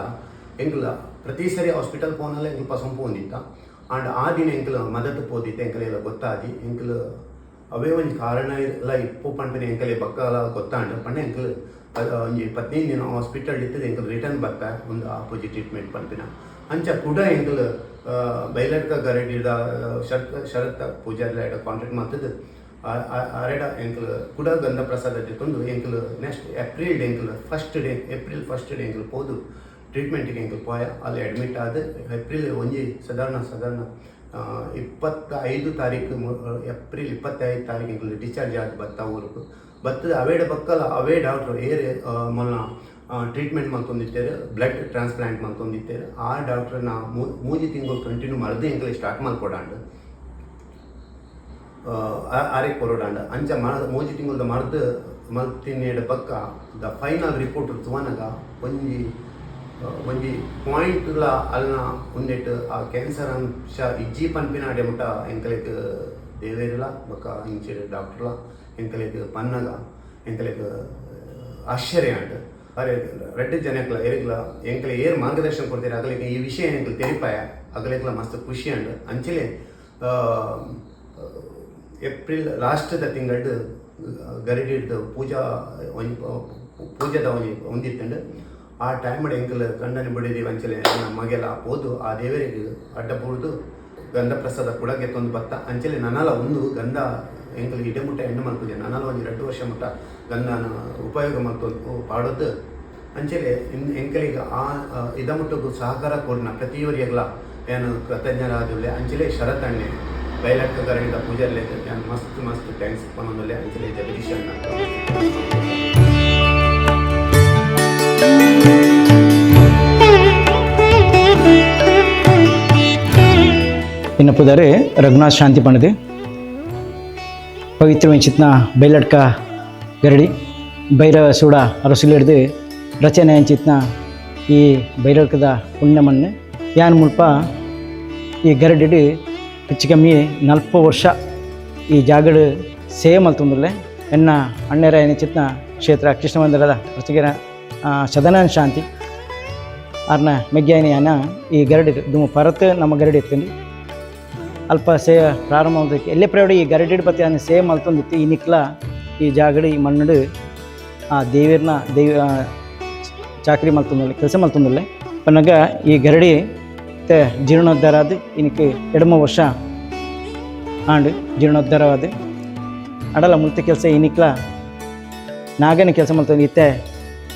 ಎಂಕಲ್ ಪ್ರತಿ ಸರಿ ಹಾಸ್ಪಿಟಲ್ ಪೋನಲ್ಲ ಎಂಕಲ್ ಹೊಂದಿತ್ತ ಆಂಡ್ ಆ ದಿನ ಎಂಕಲ್ ಮದತ್ ಪೋದಿತ್ತೆ ಎಂಕಲ್ ಎಲ್ಲ ಗೊತ್ತಾದಿ ಎಂಕಲ್ ಅವೇ ಒಂದು ಕಾರಣ ಎಲ್ಲ ಇಪ್ಪು ಪಂಪಿನ ಎಂಕಲೆ ಬಕ್ಕಲ ಗೊತ್ತಾಂಡು. ಪಂಡ ಎಂಕಲ್ ಒಂಜಿ ಪತ್ನಿ ದಿನ ಹಾಸ್ಪಿಟಲ್ ಇತ್ತದ ಎಂಕಲ್ ರಿಟರ್ನ್ ಬರ್ತಾ ಒಂದು ಆಪೋಜಿ ಟ್ರೀಟ್ಮೆಂಟ್ ಪಂಪಿನ ಅಂಚ ಕೂಡ ಎಂಕಲ್ ಬೈಲಡ್ಕ ಗರಡಿದ ಶರತ್ ಶರತ್ ಪೂಜಾರಿ ಕಾಂಟ್ಯಾಕ್ಟ್ ಮಾಡ್ತದ ಅರೆಡ ಎಂಕಲ್ ಕೂಡ ಗಂಧ ಪ್ರಸಾದ ತಂದು ಎಂಕಲ್ next April ಎಂಕಲ್ first day April first day ಎಂಕಲ್ ಹೋದು ಟ್ರೀಟ್ಮೆಂಟಿಗೆ ಎಂಕಲ್ ಪೋಯ, ಅಲ್ಲಿ ಅಡ್ಮಿಟ್ ಆದ ಏಪ್ರಿಲ್ ಒಂಜಿ ಸಾಧಾರಣ ಸಾಧಾರಣ ಇಪ್ಪತ್ತೈದು ತಾರೀಕು ಏಪ್ರಿಲ್ ಇಪ್ಪತ್ತೈದು ತಾರೀಕು ಎಂಕಲ್ ಡಿಸ್ಚಾರ್ಜ್ ಆದ ಬತ್ತ ಊರಿಗೆ ಬತ್ತ ಅವೇಡ ಬಕ್ಕಲ ಅವೇ ಡಾಕ್ಟ್ರು ಏರ್ ಮೊನ್ನ ಟ್ರೀಟ್ಮೆಂಟ್ ಮಾಡ್ಕೊಂಡಿದ್ದಾರೆ ಬ್ಲಡ್ ಟ್ರಾನ್ಸ್ಪ್ಲಾಂಟ್ ಮಾಡ್ಕೊಂಡಿದ್ದಾರೆ ಆ ಡಾಕ್ಟ್ರನ್ನ ಮೂಜಿ ತಿಂಗಳು ಕಂಟಿನ್ಯೂ ಮಾಡಿದೆ ಎಂಕಲ್ ಸ್ಟಾರ್ಟ್ ಮಾಡ್ಕೊಡಾಂಡು ಆರೆ ಕೊರೋಡಾಂಡ. ಅಂಚ மன ಮೂಜಿ ತಿಂಗಳದ மருந்து ಮಲ್ತಿನೇಡ ಪಕ್ಕ ದ ಫೈನಲ್ ರಿಪೋರ್ಟ್ ತುವನಗ ಒಂಜಿ ಒಂಜಿ ಪಾಯಿಂಟ್ಲ ಅಲ್ನ ಉಂದೆಟ್ ಆ ಕ್ಯಾನ್ಸರ್ ಅಂಶ ಇಜ್ಜಿ ಪನ್ಪಿನ ಅಡೆಮುಟ ಎಂಕಲೆಗ್ ದೇವೇರ್ಲ ಬೊಕ್ಕ ಇಂಚೆ ಡಾಕ್ಟರ್ಲ ಎಂಕಲೆಗ್ ಪನ್ನಗ ಎಂಕಲೆಗ್ ಆಶ್ಚರ್ಯ ಅಂಡ್ ಅರೆ ರೆಡ್ ಜನಕ್ಲ ಏರಿಗ್ಲ ಎಂಕಲೆ ಏರ್ ಮಾರ್ಗದರ್ಶನ ಕೊಡ್ತೀರ ಅಗಲಿಗೆ ಈ ವಿಷಯ ಎಂಕಲ್ ತೆರಿಪಾಯ ಅಗಲಿಗ್ಲ ಮಸ್ತ್ ಖುಷಿ ಅಂಡ್ ಅಂಚಲೆ ಏಪ್ರಿಲ್ ಲಾಸ್ಟ್ದ ತಿಂಗಳ್ದು ಗರಿಡಿಡ್ದು ಪೂಜಾ ಒಂಜಿ, ಪೂಜಾದ ಒಂಜಿ ಆ ಟೈಮ್ ಎಂಕಲ್ ಗಂಡನ ಬಿಡಿದಿ ನಮ್ಮ ಮಗೆಲ್ಲ ಹೋದು ಆ ದೇವರಿಗೆ ಅಡ್ಡ ಬುಡ್ದು ಗಂಧ ಪ್ರಸಾದ ಕೂಡ ಗೆತ್ತೊಂದು ಬತ್ತ. ಅಂಚಲೆ ನನ್ನಲ್ಲ ಒಂದು ಗಂಧ ಎಂಕಲ್ ಇಡೆ ಮುಟ್ಟ, ಹೆಣ್ಣು ಮಲ್ಪುಜೆ ನನ್ನಲ್ಲ ಒಂದು ಎರಡು ವರ್ಷ ಮುಟ್ಟ ಗಂಧನ ಉಪಯೋಗ ಮಾಡ್ಕೊಂಡು ಪಾಡೋದು. ಅಂಚಲೆ ಎಂಕಲಿಗೆ ಆ ಇದ ಮುಟ್ಟಗೂ ಸಹಕಾರ ಕೊಡ್ನ ಪ್ರತಿಯವರಿಗೆಲ್ಲ ಏನು ಕೃತಜ್ಞರಾದುಲ್ಲೆ ಅಂಚಲೆ ಶರತ್ ಬಯಲಕ್ಕ ಬಯಲಾಗ್ತದಾರಿಂದ ಪೂಜಾರಿ ನಾನು ಮಸ್ತ್ ಮಸ್ತ್ ಥ್ಯಾಂಕ್ಸ್ ಕೊನೊಂದಲ್ಲೇ ಅಂಚಲೆ ಜಗದೀಶ್ ಇನ್ನು ಪುದರೆ ರಘುನಾಥ್ ಶಾಂತಿ ಪಣದೆ ಪವಿತ್ರವೆಂಚಿತ್ನ ಬೈಲಡ್ಕ ಗರಡಿ, ಭೈರವ ಸೂಡ ಅರಸುಲಿಡ್ದು ರಚನೆ ಎಂಚಿತ್ನ ಈ ಬೈರಡ್ಕದ ಪುಣ್ಯಮಣ್ಣೆ ಯಾನ್ ಮುಲ್ಪ ಈ ಗರಡಿಡಿ ಹೆಚ್ಚು ಕಮ್ಮಿ ನಲ್ಪ ವರ್ಷ ಈ ಜಾಗಡ್ ಸೇಮ್ ಮಲ್ತೊಂದುಲ್ಲೆ ಎನ್ನ ಅಣ್ಣೆರ ಚಿತ್ನ ಕ್ಷೇತ್ರ ಕೃಷ್ಣ ಮಂದಿರದ ಪ್ರತಿಗಿರ ಸದನಾನ್ ಶಾಂತಿ. ಅರ್ನ ಮೆಗ್ಗಾನಿಯನ ಯಾನ ಈ ಗರಡಿ ದುಮ್ಮ ಪರತ್ ನಮ್ಮ ಗರಡಿ ಇರ್ತೀನಿ ಅಲ್ಪ ಸೇ ಪ್ರಾರಂಭ ಎಲ್ಲೇ ಪ್ರೌಢ ಈ ಗರಡಿಡ್ ಬತ್ತಿ ಅನ್ನ ಸೇವ್ ಮಲ್ತೊಂದಿತ್ತು ಈ ನಿಕ್ಲ, ಈ ಜಾಗಡಿ, ಈ ಮಣ್ಣಡು, ಆ ದೇವಿರ್ನ ದೇವಿ ಚಾಕ್ರಿ ಮಲ್ತೊಂದಿಲ್ಲ ಕೆಲಸ ಮಲ್ತೊಂದಿಲ್ಲ ಪನ್ನಗ ಈ ಗರಡಿ ಆದ. ಇನಕ್ಕೆ ಎಡಮ ವರ್ಷ ಆಂಡು ಜೀರ್ಣೋದ್ಧಾರವಾದ ಅಡಲ ಮುಲ್ತ ಕೆಲಸ ಇನಿಕ್ಲ. ನಾಗನ ಕೆಲಸ ಮಾಡ್ತೀನಿ ಇತ್ತೆ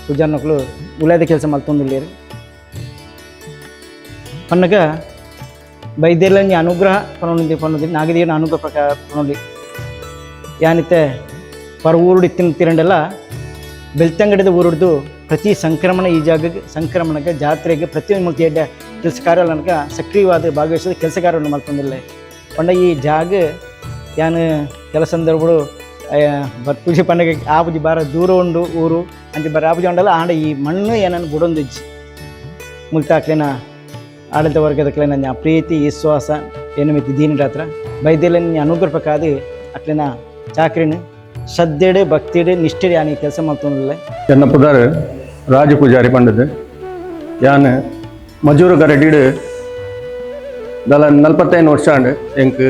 ಪೂಜಾರ್ನಕ್ಲು ಉಳಿದ ಕೆಲಸ ಮಲ್ತೊಂದಿಲ್ಲೇರು ಪನ್ನಗ ಬೈದ್ಯರ್లని ಅನುಗ್ರಹ ಪನೊಂದಿ ಪನ್ನೊಂದು ನಾಗದೇವನ ಅನುಗ್ರಹ ಪ್ರಕಾರ ಪನೊಂದಿ ಯಾನಿತ್ತೆ ಪರ ಊರುಡಿ ತಿರಂಡೆಲ್ಲ ಬೆಳ್ತಂಗಡಿದ ಊರುಡ್ದು ಪ್ರತಿ ಸಂಕ್ರಮಣ ಈ ಜಾಗಕ್ಕೆ, ಸಂಕ್ರಮಣಕ್ಕೆ, ಜಾತ್ರೆಗೆ ಪ್ರತಿಯೊಂದು ಎಡ್ಡ ಕೆಲಸ ಕಾರ್ಯಕ್ಕೆ ಸಕ್ರಿಯವಾದ ಭಾಗವಹಿಸಿದ ಕಾರ್ಯವನ್ನು ಮಾಡ್ಕೊಂಡಿಲ್ಲ. ಪಂಡ ಈ ಜಾಗ ಯಾನು ಕೆಲಸ ಸಂದರ್ಭಗಳು ಪೂಜೆ ಪಂಡಗ ಆಪುಜಿ ಬಾರ ದೂರ ಉಂಡು ಊರು, ಅಂತ ಬರ ಆಪುಜಿ ಉಂಡಲ್ಲ, ಆಂಡ ಈ ಮಣ್ಣು ಏನನ್ನು ಗುಡೊಂದಿಜ್ಜಿ ಮುಲ್ತಾಕ್ಲಿನ ಆಡಳಿತ ವರ್ಗದಕ್ಲೆ ನನ್ನ ಪ್ರೀತಿ, ವಿಶ್ವಾಸ, ಏನು ಮಿತಿ ದೀನಿ ಹತ್ರ ಬೈದ್ಯಲ ಅನುಗ್ರಹ ಪ್ರಕಾರ ಅಟ್ಲಿನ ಚಾಕ್ರಿನ ಶ್ರದ್ಧೆಡೆ, ಭಕ್ತಿಡೆ, ನಿಷ್ಠೆಡೆ ಯಾನಿ ಕೆಲಸ ಮಾಡ್ತೊಂದಿಲ್ಲ ಎನ್ನ ರಾಜ ಪೂಜಾರಿ ಪಂಡದ ಯಾನ್ ಮಜೂರು ಗರಡಿಡ್ ದಲ ನಲ್ಪತ್ತೈದು ವರ್ಷ ಅಂಡ್ ಎಂಕ್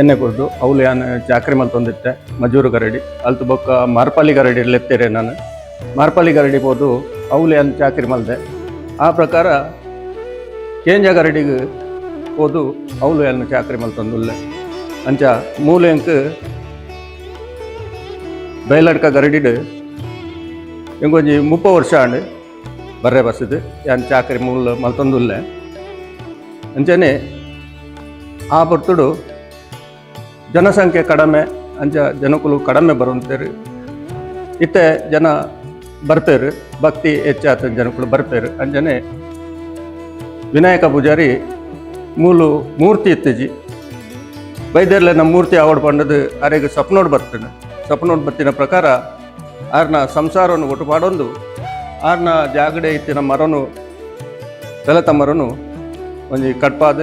ಎಣ್ಣೆ ಕೊಡ್ದು ಅವಳು ಯಾನ್ ಚಾಕ್ರಿ ಮಲ್ತೊಂದಿತ್ತೆ ಮಜೂರು ಗರಡಿ. ಅಲ್ತು ಬೊಕ್ಕ ಮಾರ್ಪಾಲಿ ಗರಡಿ ಲೆತ್ತೇರೆ ನಾನು. ಮಾರ್ಪಾಲಿ ಗರಡಿ ಹೋದು ಅವಳು ಯಾನ್ ಚಾಕ್ರಿ ಮಲ್ದೆ ಆ ಪ್ರಕಾರ ಕೇಂಜ ಗರಡಿಗೆ ಹೋದು ಅವಳು ಯಾನ್ ಚಾಕ್ರಿ ಮಲ್ತೊಂದುಲ್ಲೆ ಅಂಚ ಮೂಲೆ ಎಂಕ್ ಬೈಲಡ್ಕ ಗರಡಿಡ್ ಎಂಗೊಂಜಿ ಮುಪ್ಪ ವರ್ಷ ಆಂಡ್, ಬರ್ರೆ ಬಸ್ಸದು. ಯಾನ್ ಚಾಕರಿ ಮೂಲ ಮಲ್ತೊಂದುಲ್ಲೆ. ಅಂಚನೆ ಆ ಬರ್ತುಡು ಜನಸಂಖ್ಯೆ ಕಡಿಮೆ, ಅಂಚ ಜನಕುಲು ಕಡಿಮೆ ಬರುವಂತೇರು ಇತ್ತೆ ಜನ ಬರ್ಪೇರು ಭಕ್ತಿ ಹೆಚ್ಚಾತ ಜನಕುಲು ಬರ್ಪೇರು ಅಂಜನೆ ವಿನಾಯಕ ಪೂಜಾರಿ ಮೂಲು ಮೂರ್ತಿ ಇತ್ತಿಜಿ. ಬೈದೇರ್ಲೆ ನಮ್ಮ ಮೂರ್ತಿ ಆವಡ್ ಪಂಡದು, ಅರೆಗೆ ಸಪ್ನೋಡ್ ಬರ್ತೇನೆ. ಸಪ್ನೋಡ್ ಬತ್ತಿನ ಪ್ರಕಾರ ಆರ್ನ ಸಂಸಾರವನ್ನು ಒಟ್ಟು ಮಾಡೊಂದು ಆರ್ನ ಜಾಗಡೆ ಇತ್ತಿನ ಮರನು, ಬೆಲತ ಮರನು, ಒಂಜಿ ಕಟ್ಪಾದ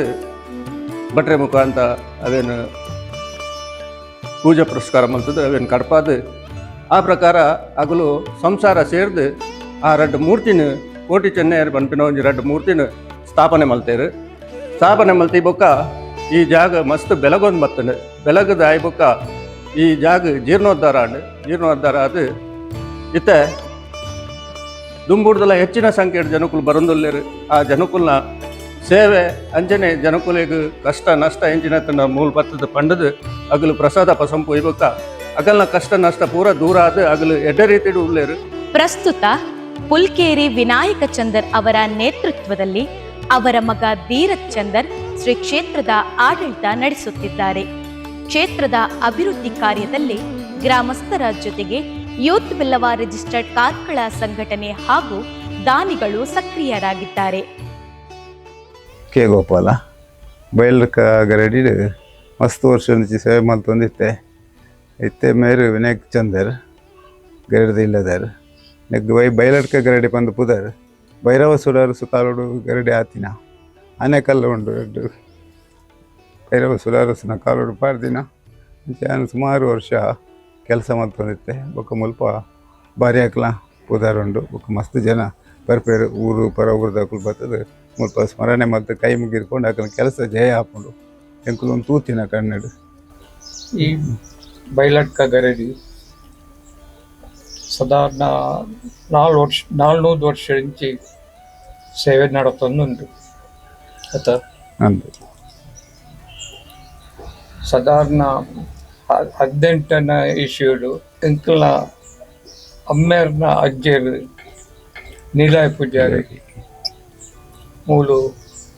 ಬಟ್ರೆ ಮುಖ ಅಂತ ಅವೇನು ಪೂಜಾ ಪುರಸ್ಕಾರ ಮಲ್ತದ್ದು ಅವೇನು ಕಡ್ಪಾದ ಆ ಪ್ರಕಾರ ಅಗಲು ಸಂಸಾರ ಸೇರಿದು ಆ ರಡ್ಡು ಮೂರ್ತಿನ ಕೋಟಿ ಚೆನ್ನೈಯರ್ ಬನ್ಪಿನ ಒಂಜಿ ರಡ್ಡು ಮೂರ್ತಿನ ಸ್ಥಾಪನೆ ಮಲ್ತೇರು. ಸ್ಥಾಪನೆ ಮಲ್ತಿ ಬೊಕ್ಕ ಈ ಜಾಗ ಮಸ್ತ್ ಬೆಲಗೊಂದು ಬರ್ತದೆ ಬೆಲಗದ ಆಯ್ ಬೊಕ್ಕ ಈ ಜಾಗ ಜೀರ್ಣೋದ್ಧಾರ ಅಂಡ್ ಜೀರ್ಣೋದ್ಧಾರ ಅದು ಇತ್ತೆ. ದುಂಬುಡ್ದಲ ಹೆಚ್ಚಿನ ಸಂಖ್ಯೆಯ ಜನಕುಲು ಬರಂದುಲ್ಲೇರು. ಆ ಜನಕುಲ್ನ ಸೇವೆ ಅಂಜನೆ ಜನಕುಲಿಗೆ ಕಷ್ಟ, ನಷ್ಟ, ಎಂಜಿನ ತನ್ನ ಮೂಲ ಬತ್ತದ ಪಂಡದು ಅಗಲು ಪ್ರಸಾದ ಪಸಂಪು ಇಬಕ್ಕ ಅಗಲ್ನ ಕಷ್ಟ, ನಷ್ಟ ಪೂರ ದೂರ ಆದ ಅಗಲು ಎಡ್ಡ ರೀತಿ ಉಳ್ಳೇರು ಪ್ರಸ್ತುತ ಪುಲ್ಕೇರಿ ವಿನಾಯಕ ಚಂದರ್ ಅವರ ನೇತೃತ್ವದಲ್ಲಿ ಅವರ ಮಗ ಧೀರಜ್ ಚಂದರ್ ಶ್ರೀ ಕ್ಷೇತ್ರದ ಆಡಳಿತ ನಡೆಸುತ್ತಿದ್ದಾರೆ. ಕ್ಷೇತ್ರದ ಅಭಿವೃದ್ಧಿ ಕಾರ್ಯದಲ್ಲಿ ಗ್ರಾಮಸ್ಥರ ಜೊತೆಗೆ ಯೂತ್ ಬಿಲ್ಲವ ರಿಜಿಸ್ಟರ್ಡ್ ಕಾರ್ಕಳ ಸಂಘಟನೆ ಹಾಗೂ ದಾನಿಗಳು ಸಕ್ರಿಯರಾಗಿದ್ದಾರೆ. ಕೆ ಗೋಪಾಲ, ಬಯಲ್ಕ ಗರಡಿಡ್ ಮಸ್ತ್ ವರ್ಷ ಸೇವೆ ಮಲ್ತೊಂದಿತ್ತೆ ಇತ್ತೆ. ಮೇರು ವಿನಾಯಕ್ ಚಂದರ್, ಗರಡಿದ ಇಲ್ಲದರ್. ನೆಗ್ ಬೈ ಬಯಲಡ್ಕ ಗರಡಿ ಬಂದು ಪುದರ್, ಭೈರವ ಸುಡಾರು ಸುತ್ತಾಲೋಡು ಗರಡಿ ಆತಿನ. ಆನೆ ಕಲ್ಲು ಉಂಡು ಭೈರವ ಸುಡಾರಸುನ ಕಾಲುಡು ಪಾಡ್ದಿನ. ಸುಮಾರು ವರ್ಷ ಕೆಲಸ ಮಾಡ್ತಂದಿತ್ತೆ ಬೊಕ್ಕ ಮುಲ್ಪ ಬಾರಿ ಹಾಕ್ಲ ಪುದಾರ್ ಉಂಡು ಬೊಕ್ಕ ಮಸ್ತ್ ಜನ ಬರ್ಪೇರು ಊರು ಪರ ಊರ್ದಾಕುಲು ಬರ್ತದೆ ಮುಲ್ಪ ಸ್ಮರಣೆ ಮತ್ತು ಕೈ ಮುಗಿದ್ಕೊಂಡು ಆಕನ ಕೆಲಸ ಜಯ ಹಾಕೊಂಡು ಎಂಕುಲು ಒಂದು ತೂತಿನ ಕನ್ನಡ ಈ ಬೈಲಟ್ಕ ಗರಡಿ ಸಾಧಾರಣ ನಾಲ್ ವರ್ಷ ನಾಲ್ನೂರು ವರ್ಷ ಇಂಚಿ ಸೇವೆ ನಡತೊಂದುಂಟು. ಆತ? ನಂದು. ಸಾಧಾರಣ ಹದಿನೆಂಟನ ಇಶ್ಯೂಡು ಇಂಕಲ ಅಮ್ಮೇರ್ನ ಅಜ್ಜರು ನೀಲಾಯ ಪೂಜಾರಿ ಮೂಲು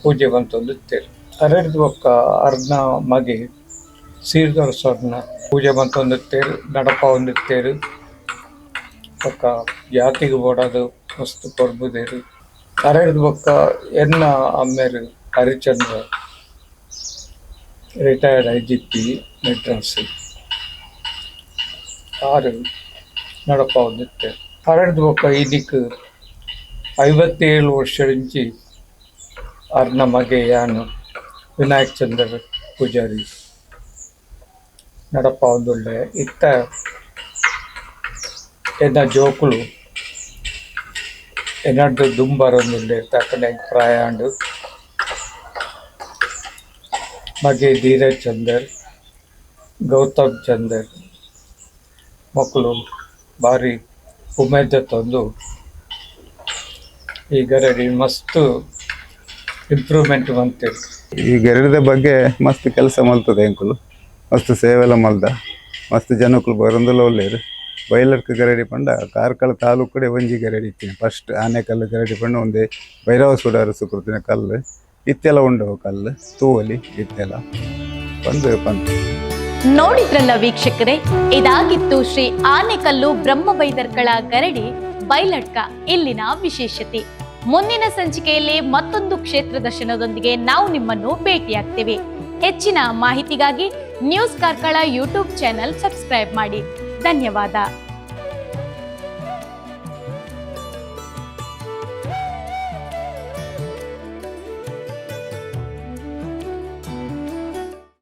ಪೂಜೆ ಬಂತೊಂದುತ್ತೇರು ಅರಡ್ದು ಒಕ್ಕ ಅರ್ನ ಮಗೆ ಸೀರ್ದರ್ ಸ್ವರ್ಣ ಪೂಜೆ ಬಂತೊಂದುತ್ತೇರು ನಡಪ ಹೊಂದುತ್ತೇರು ಒಕ್ಕ ಜಾತಿಗೆ ಓಡೋದು ಮಸ್ತು ಕೊರ್ಬುದೇರು ಅರಡ್ದು ಒಕ್ಕ ಎನ್ನ ಅಮ್ಮೇರು Harichandra retired I G P ಆರು ನಡಪ ಹೊಂದುತ್ತೇರು ಅರೆಡ್ದು ಒಕ್ಕ ಇದಕ್ಕೆ ಐವತ್ತೇಳು ವರ್ಷ నుంచి ಅರ್ನ ಮಗೆ ಯಾನು ವಿನಾಯಕ್ ಚಂದ್ರ ಪೂಜಾರಿ. ನಡಪ ಒಂದೊಳ್ಳೆ ಇತ್ತ ಎನ್ನ ಜೋಕುಳು. ಎನ್ನಡ್ದು ದುಂಬರೊಂದುಳ್ಳೆ ತಕ್ಕನೆ ಪ್ರಾಯಾಂಡು ಮಗೆ ಧೀರಜ್ ಚಂದರ್, ಗೌತಮ್ ಚಂದರ್. ಮಕ್ಕಳು ಭಾರಿ ಉಮೇದ ತಂದು ಈ ಗರಡಿ ಮಸ್ತ್ ಇಂಪ್ರೂವ್ಮೆಂಟ್ ಬಂತಿರು ಈ ಗರಡಿದ ಬಗ್ಗೆ ಮಸ್ತ್ ಕೆಲಸ ಮಲ್ತದೆ ಅಂಕುಲು. ಮಸ್ತ್ ಸೇವೆಲ್ಲ ಮಲ್ದ. ಮಸ್ತ್ ಜನಕ್ಕಲು ಬರಂದಲ್ಲ ಒಳ್ಳೆಯರು ಬೈಲರ್ಕ ಗರಡಿ ಪಂಡ, ಕಾರ್ಕಳ ತಾಲೂಕು ಕಡೆ ಒಂಜಿ ಗರಡಿ ಇತ್ತಿನ ಫಸ್ಟ್ ಆನೆಕಲ್ಲು ಗರಡಿ ಪಂಡ, ಒಂದೇ ಭೈರವ ಸುಡಾರು ಸುಕೃತಿನ ಕಲ್ಲು. ಇತ್ತೆಲ್ಲ ಉಂಡವು ಕಲ್ಲು, ತೂವಲಿ ಇತ್ತೆಲ್ಲ ಬಂದು ಪಂತ ನೋಡಿದ್ರಲ್ಲ ವೀಕ್ಷಕರೇ? ಇದಾಗಿತ್ತು ಶ್ರೀ ಆನೆಕಲ್ಲು ಬ್ರಹ್ಮಬೈದರ್ಕಳ ಗರಡಿ ಬೈಲಟ್ಕ. ಇಲ್ಲಿನ ವಿಶೇಷತೆ. ಮುಂದಿನ ಸಂಚಿಕೆಯಲ್ಲಿ ಮತ್ತೊಂದು ಕ್ಷೇತ್ರ ದರ್ಶನದೊಂದಿಗೆ ನಾವು ನಿಮ್ಮನ್ನು ಭೇಟಿಯಾಗ್ತೇವೆ. ಹೆಚ್ಚಿನ ಮಾಹಿತಿಗಾಗಿ news Karkala YouTube channel subscribe ಮಾಡಿ. ಧನ್ಯವಾದ.